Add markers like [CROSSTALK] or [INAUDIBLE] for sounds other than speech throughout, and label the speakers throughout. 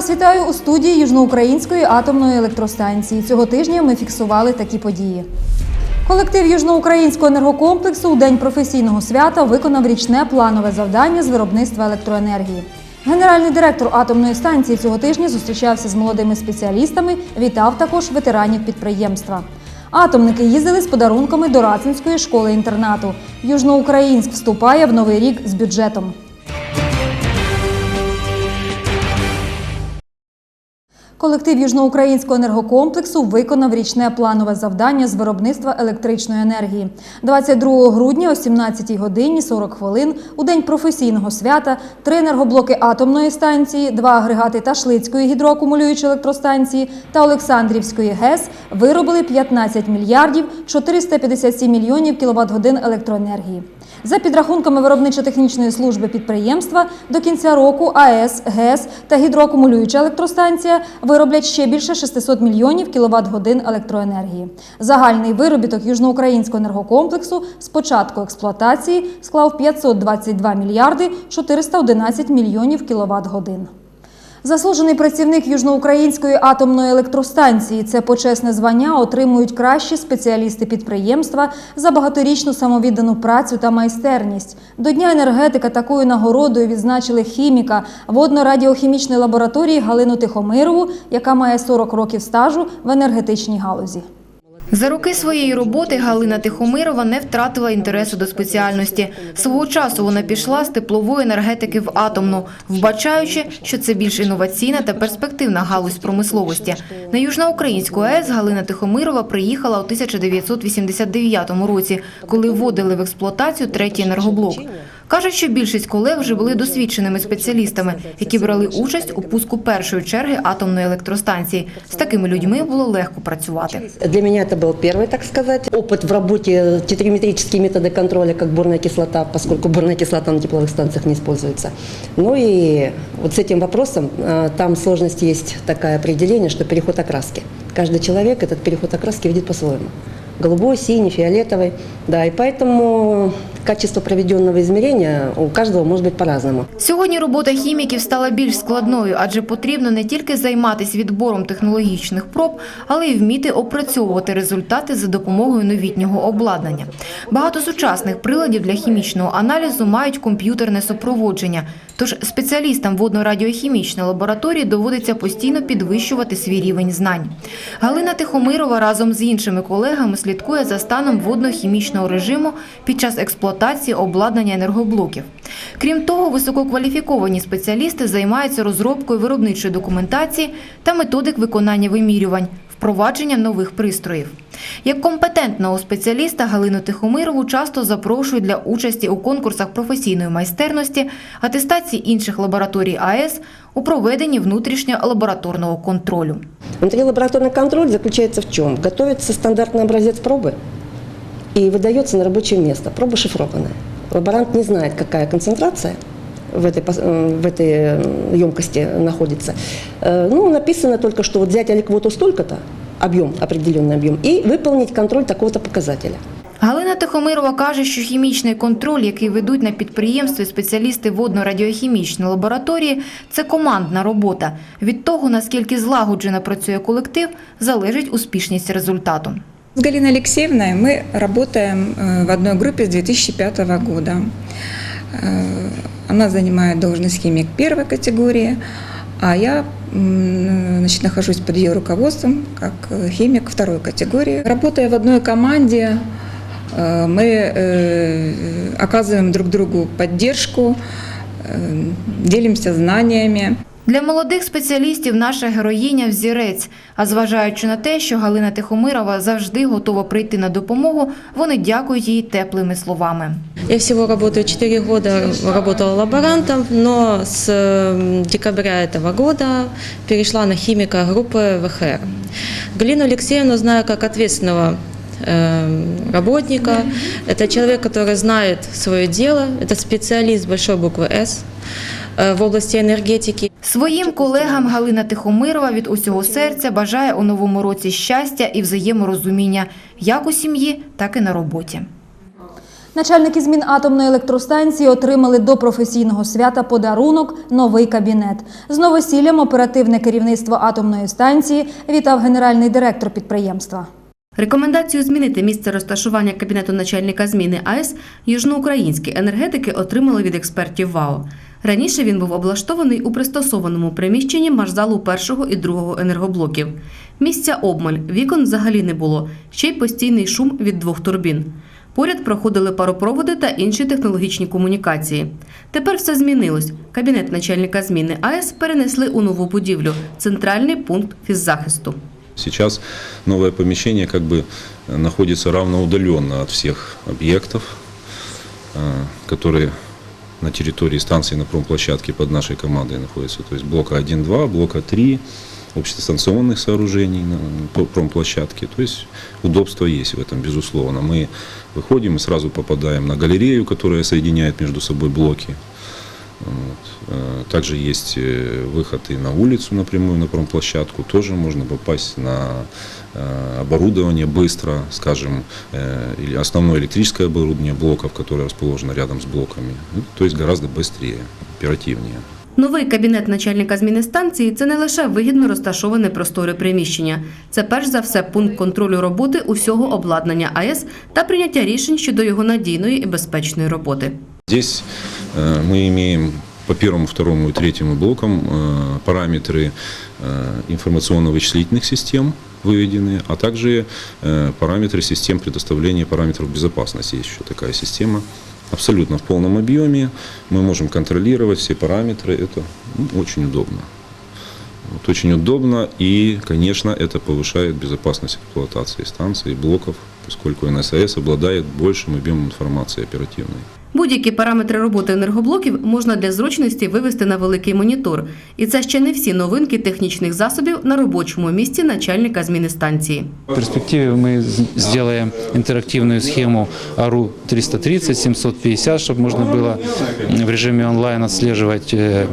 Speaker 1: Вас вітаю у студії Южноукраїнської атомної електростанції. Цього тижня ми фіксували такі події. Колектив Южноукраїнського енергокомплексу у день професійного свята виконав річне планове завдання з виробництва електроенергії. Генеральний директор атомної станції цього тижня зустрічався з молодими спеціалістами, вітав також ветеранів підприємства. Атомники їздили з подарунками до Рацинської школи-інтернату. Южноукраїнськ вступає в новий рік з бюджетом. Колектив Южноукраїнського енергокомплексу виконав річне планове завдання з виробництва електричної енергії. 22 грудня о 17 годині 40 хвилин у день професійного свята три енергоблоки атомної станції, два агрегати Ташлицької гідроакумулюючої електростанції та Олександрівської ГЕС виробили 15 мільярдів 457 мільйонів кіловат-годин електроенергії. За підрахунками виробничо-технічної служби підприємства, до кінця року АЕС, ГЕС та гідроакумулююча електростанція вироблять ще більше 600 мільйонів кіловат-годин електроенергії. Загальний виробіток Южноукраїнського енергокомплексу з початку експлуатації склав 522 мільярди 411 мільйонів кіловат-годин. Заслужений працівник Южноукраїнської атомної електростанції це почесне звання отримують кращі спеціалісти підприємства за багаторічну самовіддану працю та майстерність. До Дня енергетика такою нагородою відзначили хіміка водно-радіохімічної лабораторії Галину Тихомирову, яка має 40 років стажу в енергетичній галузі.
Speaker 2: За роки своєї роботи Галина Тихомирова не втратила інтересу до спеціальності. Свого часу вона пішла з теплової енергетики в атомну, вбачаючи, що це більш інноваційна та перспективна галузь промисловості. На Южноукраїнську АЕС Галина Тихомирова приїхала у 1989 році, коли вводили в експлуатацію третій енергоблок. Каже, що більшість колег вже були досвідченими спеціалістами, які брали участь у пуску першої черги атомної електростанції. З такими людьми було легко працювати.
Speaker 3: Для меня это был первый, так сказать, опыт в работе тетриметрические методы контроля, как бурная кислота, поскольку бурная кислота на тепловых станциях не используется. Ну и вот с этим вопросом э, там сложность есть такое определение, что переход окраски. Каждый человек этот переход окраски видит по-своему. Голубой, синий, фиолетовый. Да, и поэтому качество проведенного измерения у каждого может быть по-разному.
Speaker 2: Сьогодні робота хіміків стала більш складною, адже потрібно не тільки займатися відбором технологічних проб, але й вміти опрацьовувати результати за допомогою новітнього обладнання. Багато сучасних приладів для хімічного аналізу мають комп'ютерне супроводження. Тож спеціалістам водно-радіохімічної лабораторії доводиться постійно підвищувати свій рівень знань. Галина Тихомирова разом з іншими колегами слідкує за станом водно-хімічного режиму під час експлуатації обладнання енергоблоків. Крім того, висококваліфіковані спеціалісти займаються розробкою виробничої документації та методик виконання вимірювань, впровадження нових пристроїв. Як компетентного спеціаліста Галину Тихомирову часто запрошують для участі у конкурсах професійної майстерності, атестації інших лабораторій АЕС у проведенні внутрішнього лабораторного контролю.
Speaker 3: Внутрилабораторный контроль заключается в чем? Готовится стандартный образец пробы и выдается на рабочее место. Проба шифрованная. Лаборант не знает, какая концентрация в этой, в этой емкости находится. Э, Ну, написано только, что вот взять аликвоту столько-то, объем, определенный объем, и выполнить контроль такого-то показателя.
Speaker 2: Галина Тихомирова каже, що хімічний контроль, який ведуть на підприємстві спеціалісти водно-радіохімічної лабораторії, це командна робота. Від того, наскільки злагоджено працює колектив, залежить успішність результату.
Speaker 4: С Галиной Алексеевной мы работаем э, в одной группе с 2005 года. Э, Она занимает должность химик первой категории, а я м, значит, нахожусь под ее руководством как э, химик второй категории. Работая в одной команде, э, мы э, оказываем друг другу поддержку, э, делимся знаниями.
Speaker 2: Для молодих спеціалістів наша героїня взірець. А зважаючи на те, що Галина Тихомирова завжди готова прийти на допомогу, вони дякують їй теплими словами.
Speaker 5: Я всего работаю 4 года, работала лаборантом, но с э, декабря этого года перешла на химика группы ВХР. Галину Алексеевну знаю как ответственного э, работника. Это человек, который знает свое дело, это специалист большой буквы «С» э, в области энергетики.
Speaker 2: Своїм колегам Галина Тихомирова від усього серця бажає у новому році щастя і взаєморозуміння як у сім'ї, так і на роботі.
Speaker 1: Начальники змін атомної електростанції отримали до професійного свята подарунок новий кабінет. З новосіллям оперативне керівництво атомної станції вітав генеральний директор підприємства.
Speaker 6: Рекомендацію змінити місце розташування кабінету начальника зміни АЕС южноукраїнські енергетики отримали від експертів ВАО. Раніше він був облаштований у пристосованому приміщенні маршзалу першого і другого енергоблоків. Місця обмаль, вікон взагалі не було, ще й постійний шум від двох турбін. Поряд проходили паропроводи та інші технологічні комунікації. Тепер все змінилось. Кабінет начальника зміни АЕС перенесли у нову будівлю центральний пункт фіззахисту.
Speaker 7: Сейчас новое помещение как бы э, находится равноудаленно от всех объектов, э, которые на территории станции на промплощадке под нашей командой находятся. То есть блока 1-2, блока 3, общестанционных сооружений на промплощадке. То есть удобство есть в этом, безусловно. Мы выходим и сразу попадаем на галерею, которая соединяет между собой блоки. Вот. Э, Также есть э, выход и на улицу напрямую, на промплощадку. Тоже можно попасть на э, оборудование быстро, скажем, э, или основное электрическое оборудование блоков, которое расположено рядом с блоками. Ну, То есть гораздо быстрее, оперативнее.
Speaker 6: Новий кабінет начальника зміни станції це не лише вигідно розташоване просторе приміщення. Це перш за все пункт контролю роботи усього обладнання АЕС та прийняття рішень щодо його надійної і безпечної роботи.
Speaker 7: Здесь э, мы имеем по первому, второму и третьему блокам э, параметры э, информационно-вычислительных систем выведены, а также э, параметры систем предоставления параметров безопасности. Есть еще такая система. Абсолютно в полном объеме. Мы можем контролировать все параметры. Это ну, очень удобно. Вот, очень удобно и, конечно, это повышает безопасность эксплуатации станций, блоков, поскольку НСАС обладает большим объемом информации оперативной.
Speaker 6: Будь-які параметри роботи енергоблоків можна для зручності вивести на великий монітор. І це ще не всі новинки технічних засобів на робочому місці начальника зміни станції.
Speaker 8: В перспективе мы з- сделаем интерактивную схему АРУ 330, 750, чтобы можно было в режиме онлайн отслеживать э,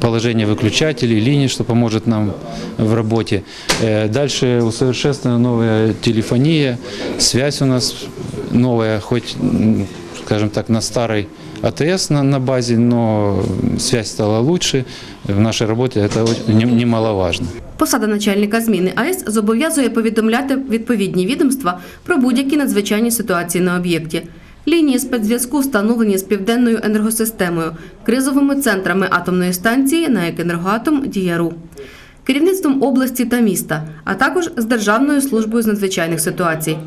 Speaker 8: положение выключателей, линий, что поможет нам в работе. Э, Дальше усовершенствована новая телефония, связь у нас новая, хоть, м, скажем так, на старой АТС на, на базе, но связь стала лучше. В нашей работе это немаловажно.
Speaker 6: Посада начальника зміни АЕС зобов'язує повідомляти відповідні відомства про будь-які надзвичайні ситуації на об'єкті. Лінії спецзв'язку встановлені з південною енергосистемою, кризовими центрами атомної станції на «Енергоатом» Діяру, керівництвом області та міста, а також з Державною службою з надзвичайних ситуацій.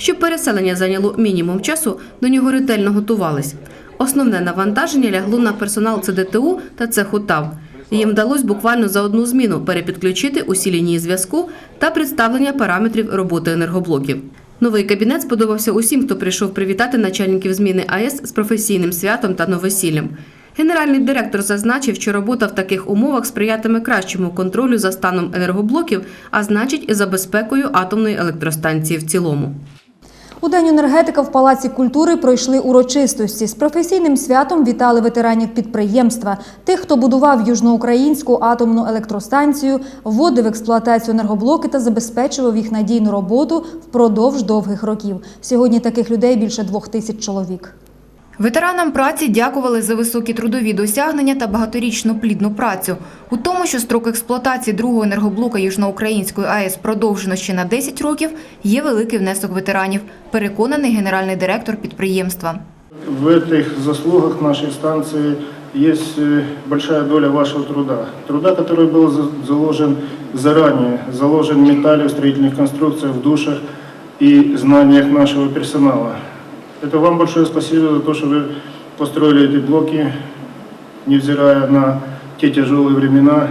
Speaker 6: Щоб переселення зайняло мінімум часу, до нього ретельно готувались. Основне навантаження лягло на персонал ЦДТУ та цеху ТАВ. Їм вдалося буквально за одну зміну перепідключити усі лінії зв'язку та представлення параметрів роботи енергоблоків. Новий кабінет сподобався усім, хто прийшов привітати начальників зміни АЕС з професійним святом та новосіллям. Генеральний директор зазначив, що робота в таких умовах сприятиме кращому контролю за станом енергоблоків, а значить і за безпекою атомної електростанції в цілому.
Speaker 1: У День енергетика в Палаці культури пройшли урочистості. З професійним святом вітали ветеранів підприємства, тих, хто будував южноукраїнську атомну електростанцію, вводив експлуатацію енергоблоки та забезпечував їх надійну роботу впродовж довгих років. Сьогодні таких людей більше двох тисяч чоловік.
Speaker 2: Ветеранам праці дякували за високі трудові досягнення та багаторічну плідну працю. У тому, що строк експлуатації другого енергоблока Южноукраїнської АЕС продовжено ще на 10 років, є великий внесок ветеранів, переконаний генеральний директор підприємства.
Speaker 9: В этих заслугах нашей станции есть э, большая доля вашего труда. Труда, который был за- заложен заранее, заложен в металле, в строительных конструкциях, в душах и знаниях нашего персонала. Это вам большое спасибо за то, что вы построили эти блоки, невзирая на те тяжелые времена,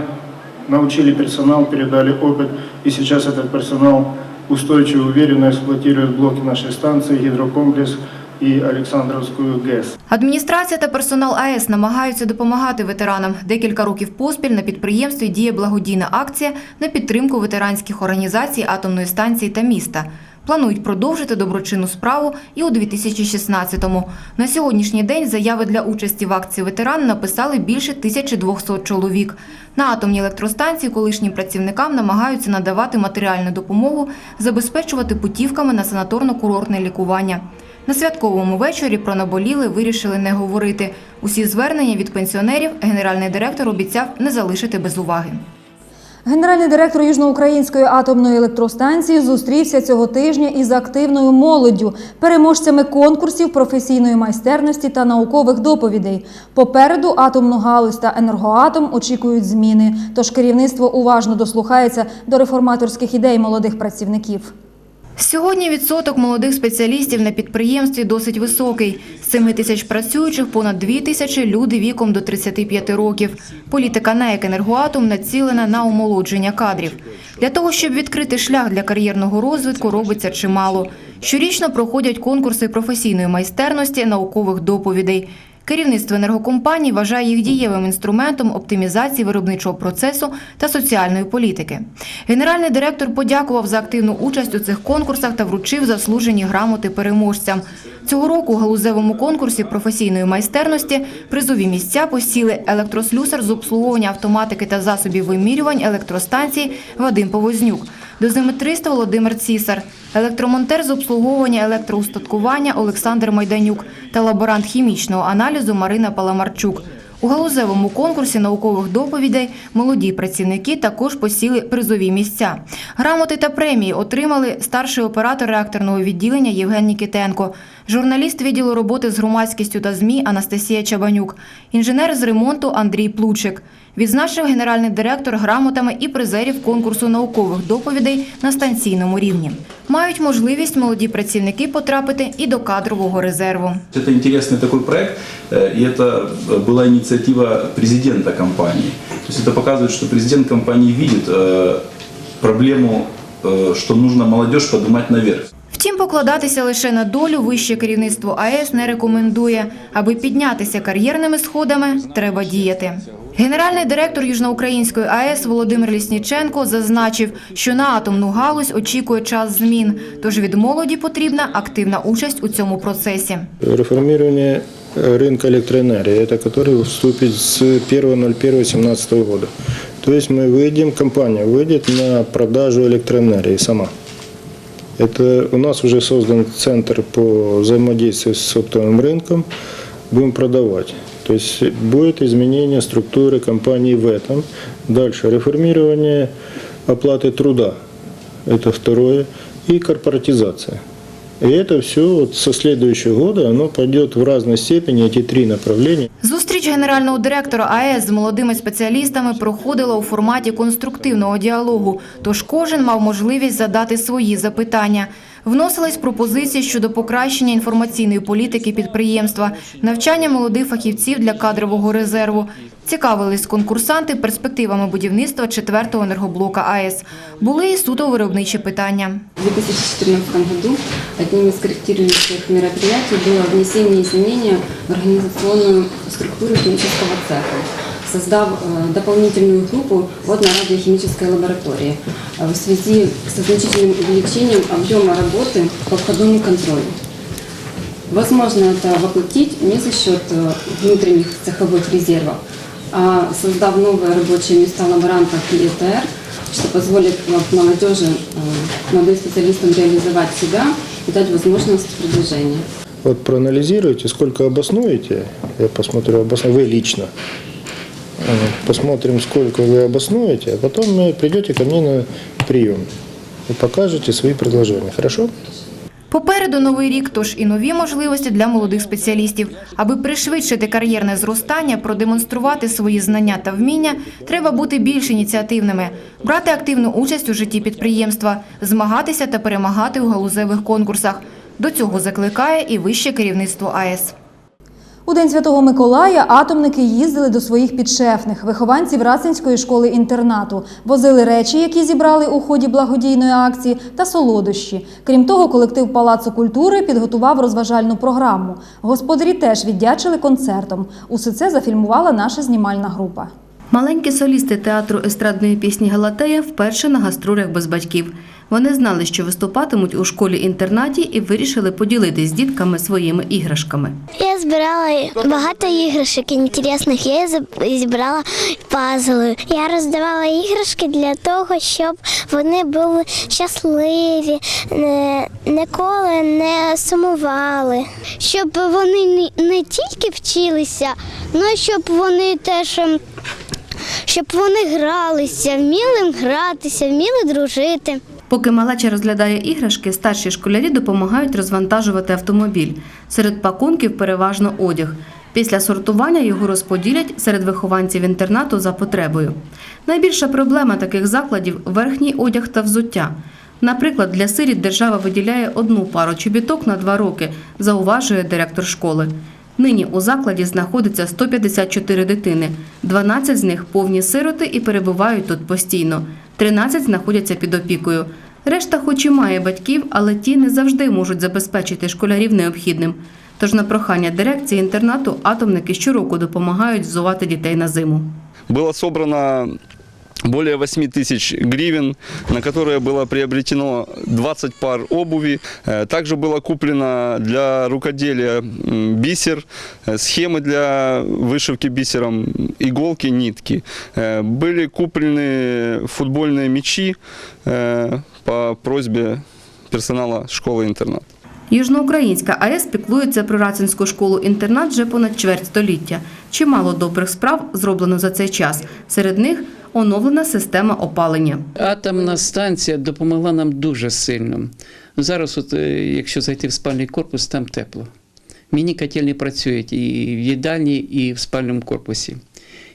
Speaker 9: научили персонал, передали опыт, и сейчас этот персонал устойчиво, уверенно эксплуатирует блоки нашей станции, гидрокомплекс и Александровскую ГЭС.
Speaker 2: Адміністрація та персонал АЕС намагаються допомагати ветеранам. Декілька років поспіль на підприємстві діє благодійна акція на підтримку ветеранських організацій атомної станції та міста. Планують продовжити доброчинну справу і у 2016-му. На сьогоднішній день заяви для участі в акції ветеран написали більше 1200 чоловік. На атомній електростанції колишнім працівникам намагаються надавати матеріальну допомогу, забезпечувати путівками на санаторно-курортне лікування. На святковому вечорі про наболіли вирішили не говорити. Усі звернення від пенсіонерів генеральний директор обіцяв не залишити без уваги.
Speaker 1: Генеральний директор Южноукраїнської атомної електростанції зустрівся цього тижня із активною молоддю, переможцями конкурсів професійної майстерності та наукових доповідей. Попереду атомну галузь та енергоатом очікують зміни. Тож керівництво уважно дослухається до реформаторських ідей молодих працівників.
Speaker 2: Сьогодні відсоток молодих спеціалістів на підприємстві досить високий. З 7 тисяч працюючих понад 2 тисячі люди віком до 35 років. Політика НАЕК «Енергоатом» націлена на омолодження кадрів. Для того, щоб відкрити шлях для кар'єрного розвитку, робиться чимало. Щорічно проходять конкурси професійної майстерності, наукових доповідей. Керівництво енергокомпаній вважає їх дієвим інструментом оптимізації виробничого процесу та соціальної політики. Генеральний директор подякував за активну участь у цих конкурсах та вручив заслужені грамоти переможцям. Цього року у галузевому конкурсі професійної майстерності призові місця посіли електрослюсар з обслуговування автоматики та засобів вимірювань електростанції Вадим Повознюк, дозиметрист Володимир Цісар, електромонтер з обслуговування електроустаткування Олександр Майданюк та лаборант хімічного аналізу Марина Паламарчук. У галузевому конкурсі наукових доповідей молоді працівники також посіли призові місця. Грамоти та премії отримали старший оператор реакторного відділення Євген Нікітенко, журналіст відділу роботи з громадськістю та ЗМІ Анастасія Чабанюк, інженер з ремонту Андрій Плучик. Відзначив генеральний директор грамотами і призерів конкурсу наукових доповідей на станційному рівні. Мають можливість молоді працівники потрапити і до кадрового резерву.
Speaker 10: Это интересный такой проект, э, и это э, была инициатива президента компании. То есть это показывает, что президент компании видит э, проблему, э, что нужно молодежь поднимать наверх.
Speaker 2: Втім, покладатися лише на долю вище керівництво АЕС не рекомендує. Аби піднятися кар'єрними сходами, треба діяти. Генеральний директор Южноукраїнської АЕС Володимир Лісніченко зазначив, що на атомну галузь очікує час змін, тож від молоді потрібна активна участь у цьому процесі.
Speaker 11: Реформирование э, рынка электроэнергии, это который вступит с 1.01.2017 года. То есть мы выйдем, компания выйдет на продажу электроэнергии сама. Это у нас уже создан центр по взаимодействию с оптовым рынком. Будем продавать. То есть будет изменение структуры компании в этом. Дальше реформирование оплаты труда. Это второе. И корпоратизация. И это все вот со следующего года, оно пойдет в разной степени, эти три направления.
Speaker 2: Зустріч генерального директора АЕС з молодими спеціалістами проходила у форматі конструктивного діалогу, тож кожен мав можливість задати свої запитання. Вносились пропозиції щодо покращення інформаційної політики підприємства, навчання молодих фахівців для кадрового резерву. Цікавились конкурсанти перспективами будівництва четвертого енергоблока АЕС. Були і суто виробничі питання.
Speaker 12: В 2014 году одним из корректирующих мероприятий было внесение изменения в организационную структуру химического цеха, создав э, дополнительную группу от радиохимической лаборатории э, в связи со значительным увеличением объема работы по входному контролю. Возможно это воплотить не за счет э, внутренних цеховых резервов, а создав новые рабочие места лаборантов и ЭТР, что позволит молодежи, молодым специалистам реализовать себя и дать возможность продвижения.
Speaker 11: Вот проанализируйте, сколько обоснуете, я посмотрю, обосну- вы лично, посмотрим, сколько вы обоснуете, а потом вы придете ко мне на прием и покажете свои предложения. Хорошо?
Speaker 2: Попереду новий рік, тож і нові можливості для молодих спеціалістів. Аби пришвидшити кар'єрне зростання, продемонструвати свої знання та вміння, треба бути більш ініціативними, брати активну участь у житті підприємства, змагатися та перемагати у галузевих конкурсах. До цього закликає і вище керівництво АЕС.
Speaker 1: У День Святого Миколая атомники їздили до своїх підшефних, вихованців Рацинської школи-інтернату, возили речі, які зібрали у ході благодійної акції, та солодощі. Крім того, колектив Палацу культури підготував розважальну програму. Господарі теж віддячили концертом. Усе це зафільмувала наша знімальна група.
Speaker 6: Маленькі солісти театру естрадної пісні Галатея вперше на гастролях без батьків. Вони знали, що виступатимуть у школі-інтернаті і вирішили поділитись з дітками своїми іграшками.
Speaker 13: Я збирала багато іграшок інтересних. Я зібрала пазли. Я роздавала іграшки для того, щоб вони були щасливі, ніколи не сумували. Щоб вони не- тільки вчилися, але щоб вони теж. ем, Щоб вони гралися, вміли гратися, вміли дружити.
Speaker 6: Поки малеча розглядає іграшки, старші школярі допомагають розвантажувати автомобіль. Серед пакунків переважно одяг. Після сортування його розподілять серед вихованців інтернату за потребою. Найбільша проблема таких закладів верхній одяг та взуття. Наприклад, для сиріт держава виділяє одну пару чобіток на два роки, зауважує директор школи. Нині у закладі знаходиться 154 дитини. 12 з них повні сироти і перебувають тут постійно. 13 знаходяться під опікою. Решта, хоч і має батьків, але ті не завжди можуть забезпечити школярів необхідним. Тож на прохання дирекції інтернату атомники щороку допомагають взувати дітей на зиму.
Speaker 14: Было собрано более 8 тысяч гривен, на которые было приобретено 20 пар обуви. Э, Также было куплено для рукоделия м, бисер, э, схемы для вышивки бисером, иголки, нитки. Э, Были куплены футбольные мячи э, по просьбе персонала школы-интернат.
Speaker 6: Южноукраїнська АЕС піклується про рацинську школу-інтернат вже понад чверть століття. Чимало добрих справ зроблено за цей час. Серед них оновлена система опалення.
Speaker 15: Атомна станція допомогла нам дуже сильно. Зараз, от, е, якщо зайти в спальний корпус, там тепло. Міні-котельні працюють і в їдальні, і в спальному корпусі.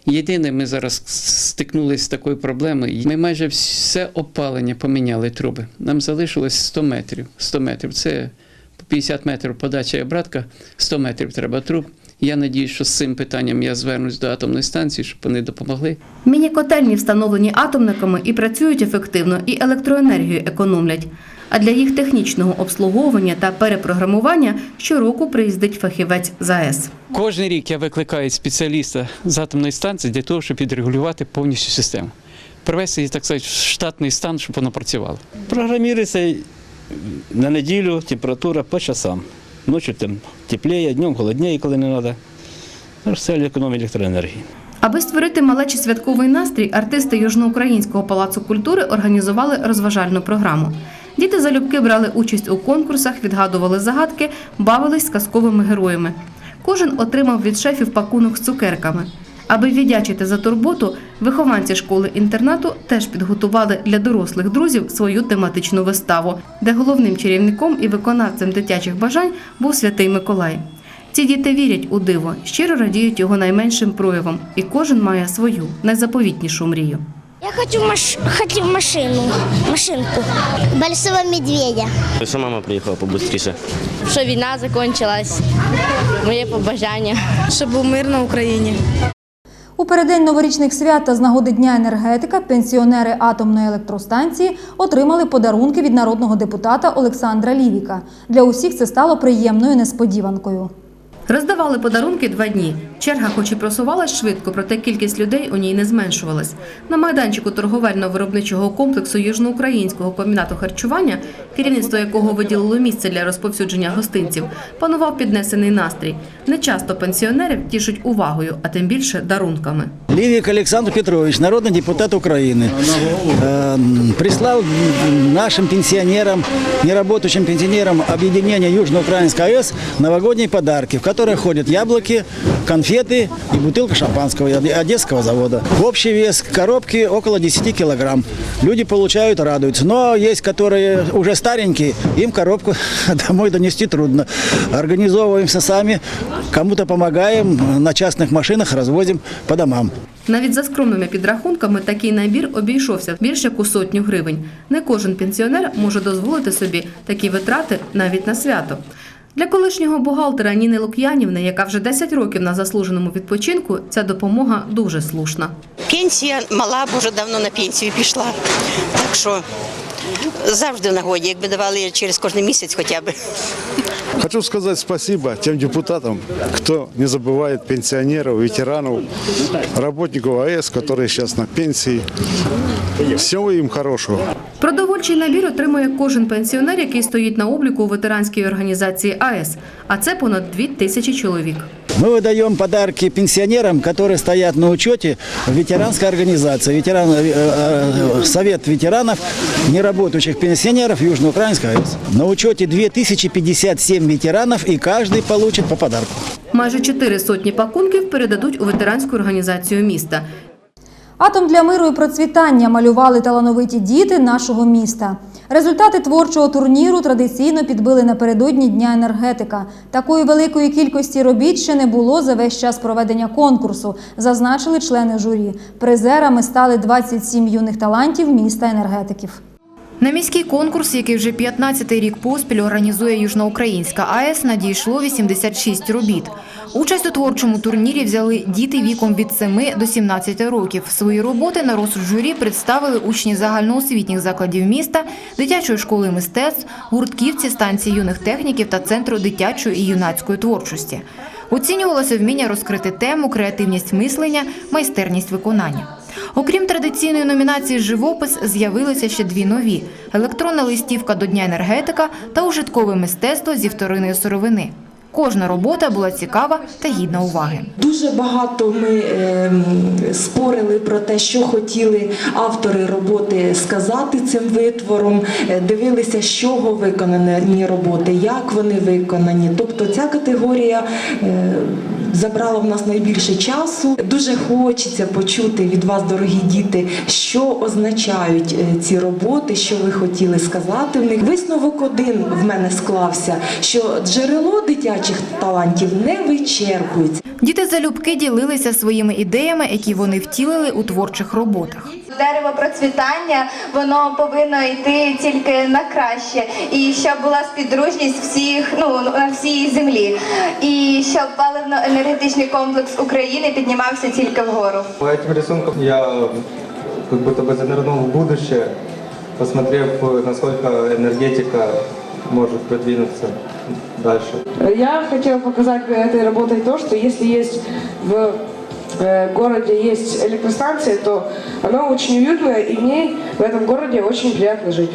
Speaker 15: Єдине, ми зараз стикнулися з такою проблемою. Ми майже все опалення поміняли труби. Нам залишилось 100 метрів. 100 метрів це по 50 метрів подача і обратка, 100 метрів треба труб. Я надію, що з цим питанням я звернусь до атомної станції, щоб вони допомогли.
Speaker 6: Міні-котельні встановлені атомниками і працюють ефективно, і електроенергію економлять. А для їх технічного обслуговування та перепрограмування щороку приїздить фахівець з АЕС.
Speaker 15: Кожен рік я викликаю спеціаліста з атомної станції для того, щоб відрегулювати повністю систему. Привести її, так сказати, в штатний стан, щоб воно працювало.
Speaker 16: Программируется на неделю температура по часам. Ночью там теплее, днем холоднее, коли не треба. Це економія електроенергії.
Speaker 6: Аби створити малечий святковий настрій, артисти Южноукраїнського палацу культури організували розважальну програму. Діти залюбки брали участь у конкурсах, відгадували загадки, бавились з казковими героями. Кожен отримав від шефів пакунок з цукерками. Аби віддячити за турботу, вихованці школи-інтернату теж підготували для дорослих друзів свою тематичну виставу, де головним чарівником і виконавцем дитячих бажань був святий Миколай. Ці діти вірять у диво, щиро радіють його найменшим проявам, і кожен має свою найзаповітнішу мрію.
Speaker 13: Я хочу, маш... хочу машину, машинку. Большого медведя.
Speaker 17: Що мама приїхала побыстріше.
Speaker 18: Що війна закінчилась. Моє побажання.
Speaker 19: Щоб був мир на Україні.
Speaker 1: У переддень новорічних свят та з нагоди Дня енергетика пенсіонери атомної електростанції отримали подарунки від народного депутата Олександра Лівіка. Для усіх це стало приємною несподіванкою.
Speaker 6: Роздавали подарунки два дні. Черга, хоч і просувалась швидко, проте кількість людей у ній не зменшувалась. На майданчику торговельно-виробничого комплексу Южноукраїнського комбінату харчування, керівництво якого виділило місце для розповсюдження гостинців, панував піднесений настрій. Нечасто пенсіонерів тішуть увагою, а тим більше дарунками.
Speaker 20: Ливик Александр Петрович, народный депутат Украины, э, прислал нашим пенсионерам, неработающим пенсионерам объединения Южноукраинской АЭС новогодние подарки, в которые входят яблоки, конфеты и бутылка шампанского Одесского завода. Общий вес коробки около 10 килограмм. Люди получают, радуются. Но есть, которые уже старенькие, им коробку [LAUGHS] домой донести трудно. Организовываемся сами, кому-то помогаем, на частных машинах развозим по домам.
Speaker 6: Навіть за скромними підрахунками такий набір обійшовся більш як у сотню гривень. Не кожен пенсіонер може дозволити собі такі витрати навіть на свято. Для колишнього бухгалтера Ніни Лук'янівни, яка вже 10 років на заслуженому відпочинку, ця допомога дуже слушна.
Speaker 21: Пенсія мала, бо вже давно на пенсію пішла. Так що завжди в нагоді, якби давали через кожен місяць хоча б.
Speaker 22: Хочу сказать спасибо тем депутатам, кто не забывает пенсионеров, ветеранов, работников АЭС, которые сейчас на пенсии. Всего им хорошего.
Speaker 6: Продовольчий набір отримує кожен пенсіонер, який стоїть на обліку у ветеранській організації АЕС, а це понад дві тисячі чоловік.
Speaker 20: Мы выдаем подарки пенсионерам, которые стоят на учете в ветеранской организации. Ветеран, э, э, Совет ветеранов, неработающих пенсионеров Южноукраинской АЭС. На учете 2057 ветеранов, и каждый получит по подарку.
Speaker 6: Майже чотири сотні пакунків передадуть у ветеранську організацію міста.
Speaker 1: Атом для миру і процвітання малювали талановиті діти нашого міста. Результати творчого турніру традиційно підбили напередодні Дня енергетика. Такої великої кількості робіт ще не було за весь час проведення конкурсу, зазначили члени журі. Призерами стали 27 юних талантів міста енергетиків.
Speaker 2: На міський конкурс, який вже 15-й рік поспіль організує Южноукраїнська АЕС, надійшло 86 робіт. Участь у творчому турнірі взяли діти віком від 7 до 17 років. Свої роботи на розсуд журі представили учні загальноосвітніх закладів міста, дитячої школи мистецтв, гуртківці станції юних техніків та центру дитячої і юнацької творчості. Оцінювалося вміння розкрити тему, креативність мислення, майстерність виконання. Окрім традиційної номінації Живопис з'явилися ще дві нові: електронна листівка до Дня енергетика та ужиткове мистецтво зі вторинної сировини. Кожна робота була цікава та гідна уваги.
Speaker 23: Дуже багато ми ем, спорили про те, що хотіли автори роботи сказати цим витвором, е, дивилися, з чого виконані роботи, як вони виконані. Тобто ця категорія забрала в нас найбільше часу. Дуже хочеться почути від вас, дорогі діти, що означають е, ці роботи, що ви хотіли сказати в них. Висновок один в мене склався, що джерело дитячих талантів не вичерпується.
Speaker 2: Діти залюбки ділилися своїми ідеями, які вони втілили у творчих роботах
Speaker 24: Дерево процвітання воно повинно йти тільки на краще, і щоб була співдружність всіх ну на всій землі, і щоб паливно-енергетичний комплекс України піднімався тільки вгору.
Speaker 25: По этим рисункам я как будто бы занырнул в будущее, посмотрев, насколько энергетика может продвинуться дальше.
Speaker 26: Я хотела показать этой работой то, что если есть в э, городе есть электростанция, то она очень уютная, и в в этом городе очень приятно жить.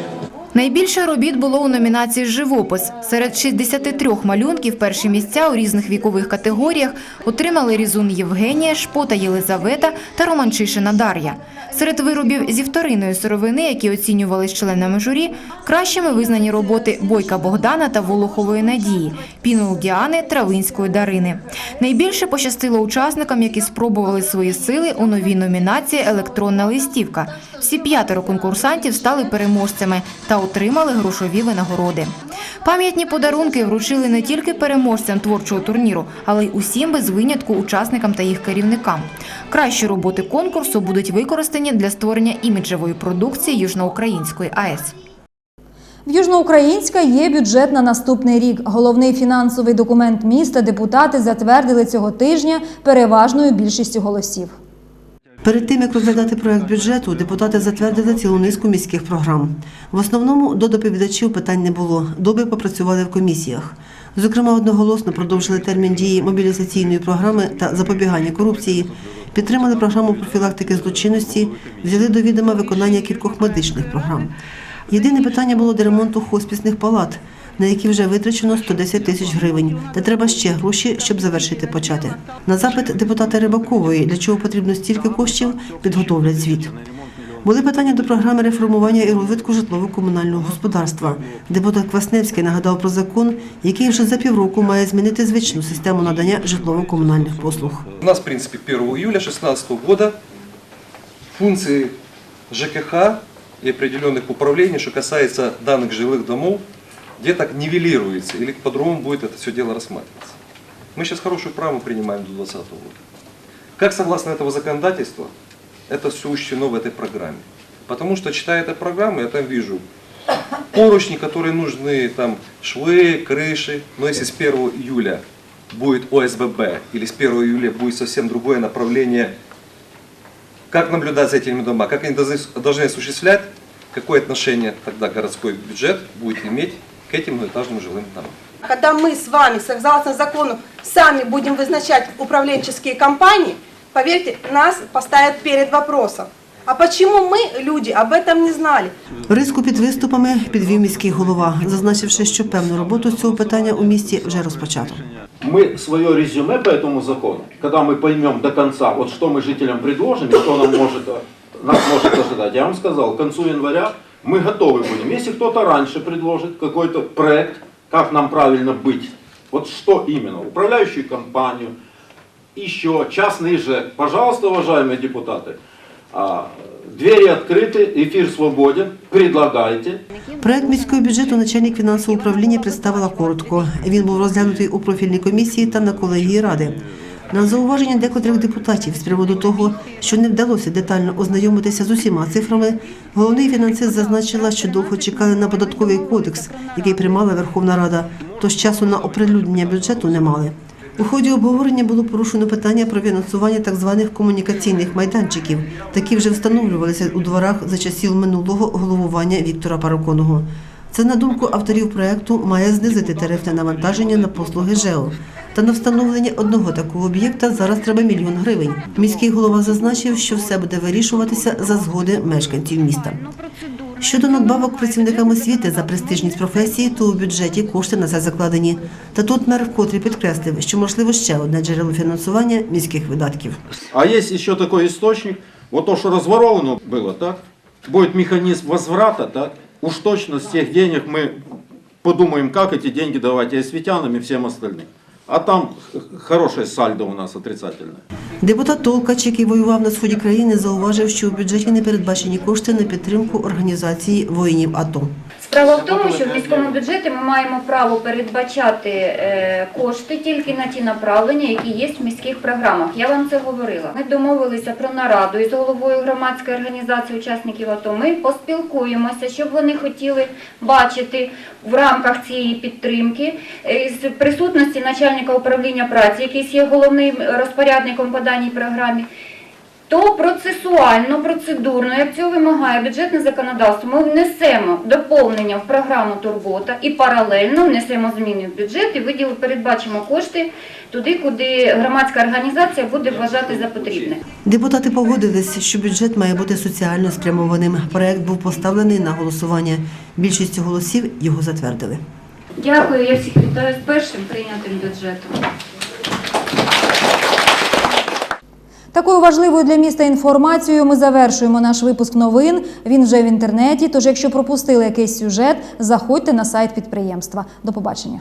Speaker 2: Найбільше робіт було у номінації Живопис. Серед 63 малюнків перші місця у різних вікових категоріях отримали Різун Євгенія, Шпота Єлизавета та Романчишина Дар'я. Серед виробів зі вторинної сировини, які оцінювались членами журі, кращими визнані роботи Бойка Богдана та Волохової Надії, Пінул Діани, Травинської Дарини. Найбільше пощастило учасникам, які спробували свої сили у новій номінації Електронна листівка. Всі п'ятеро конкурсантів стали переможцями та отримали грошові винагороди. Пам'ятні подарунки вручили не тільки переможцям творчого турніру, але й усім без винятку учасникам та їх керівникам. Кращі роботи конкурсу будуть використані для створення іміджевої продукції Южноукраїнської АЕС.
Speaker 1: В Южноукраїнська є бюджет на наступний рік. Головний фінансовий документ міста депутати затвердили цього тижня переважною більшістю голосів.
Speaker 27: Перед тим як розглядати проект бюджету, депутати затвердили цілу низку міських програм. В основному до доповідачів питань не було. Добре попрацювали в комісіях. Зокрема, одноголосно продовжили термін дії мобілізаційної програми та запобігання корупції, підтримали програму профілактики злочинності, взяли до відома виконання кількох медичних програм. Єдине питання було до ремонту хоспісних палат, на які вже витрачено 110 тисяч гривень, та треба ще гроші, щоб завершити почати. На запит депутата Рибакової, для чого потрібно стільки коштів, підготовлять звіт. Були питання до програми реформування і розвитку житлово-комунального господарства. Депутат Квасневський нагадав про закон, який вже за півроку має змінити звичну систему надання житлово-комунальних послуг.
Speaker 28: У нас, в принципе, 1 июля 2016 года функции ЖКХ и определенных управлений, что касается данных жилых домов, где-то нивелируется или по-другому будет это все дело рассматриваться. Мы сейчас хорошую программу принимаем до 2020 года. Как согласно этого законодательства, это все учтено в этой программе. Потому что, читая эту программу, я там вижу поручни, которые нужны, там швы, крыши. Но если с 1 июля будет ОСББ или с 1 июля будет совсем другое направление, как наблюдать за этими домами, как они должны, осуществлять, какое отношение тогда городской бюджет будет иметь к этим многоэтажным жилым домам.
Speaker 29: Когда мы с вами, согласно закону, сами будем вызначать управленческие компании, поверьте, нас поставят перед вопросом. А почему мы, люди, об этом не знали?
Speaker 27: Риску під виступами підвів міський голова, зазначивши, що певну роботу з цього питання у місті вже розпочато.
Speaker 30: Мы свое резюме по этому закону, когда мы поймем до конца, вот что мы жителям предложим и что нам может, э, нас может ожидать, я вам сказал, к концу января мы готовы будем. Если кто-то раньше предложит какой-то проект, как нам правильно быть, вот что именно, управляющую компанию, еще частный ЖЭК, пожалуйста, уважаемые депутаты, а, двери открыты, эфир свободен, предлагайте.
Speaker 27: Проект міського бюджету начальник фінансового управління представила коротко. Він був розглянутий у профільній комісії та на колегії ради. На зауваження декотрих депутатів з приводу того, що не вдалося детально ознайомитися з усіма цифрами, головний фінансист зазначила, що довго чекали на податковий кодекс, який приймала Верховна Рада, тож часу на оприлюднення бюджету не мали. У ході обговорення було порушено питання про фінансування так званих комунікаційних майданчиків. Такі вже встановлювалися у дворах за часів минулого головування Віктора Параконого. Це, на думку авторів проекту, має знизити тарифне навантаження на послуги ЖЕО. Та на встановлення одного такого об'єкта зараз треба мільйон гривень. Міський голова зазначив, що все буде вирішуватися за згоди мешканців міста. Щодо надбавок працівникам освіти за престижність професії, то у бюджеті кошти на це закладені. Та тут мер вкотре підкреслив, що можливо ще одне джерело фінансування міських видатків.
Speaker 30: А есть еще такой источник, вот то, что разворовано было, так? Будет механизм возврата, так? Уж точно с тех денег мы подумаем, как эти деньги давать и осветянам, и всем остальным. А там хороше сальдо у нас отрицательне.
Speaker 27: Депутат Толкач, який воював на сході країни, зауважив, що у бюджеті не передбачені кошти на підтримку організації воїнів АТО.
Speaker 31: Справа в тому, що в міському бюджеті ми маємо право передбачати е, кошти тільки на ті направлення, які є в міських програмах. Я вам це говорила. Ми домовилися про нараду із головою громадської організації учасників АТО. Ми поспілкуємося, щоб вони хотіли бачити в рамках цієї підтримки е, з присутності начальника управління праці, який є головним розпорядником по даній програмі. То процесуально, процедурно, як цього вимагає бюджетне законодавство, ми внесемо доповнення в програму Турбота і паралельно внесемо зміни в бюджет і виділи, передбачимо кошти туди, куди громадська організація буде вважати за потрібне.
Speaker 27: Депутати погодились, що бюджет має бути соціально спрямованим. Проект був поставлений на голосування. Більшістю голосів його затвердили.
Speaker 31: Дякую, я всіх вітаю з першим прийнятим бюджетом.
Speaker 1: Такою важливою для міста інформацією ми завершуємо наш випуск новин. Він вже в інтернеті. Тож, якщо пропустили якийсь сюжет, заходьте на сайт підприємства. До побачення.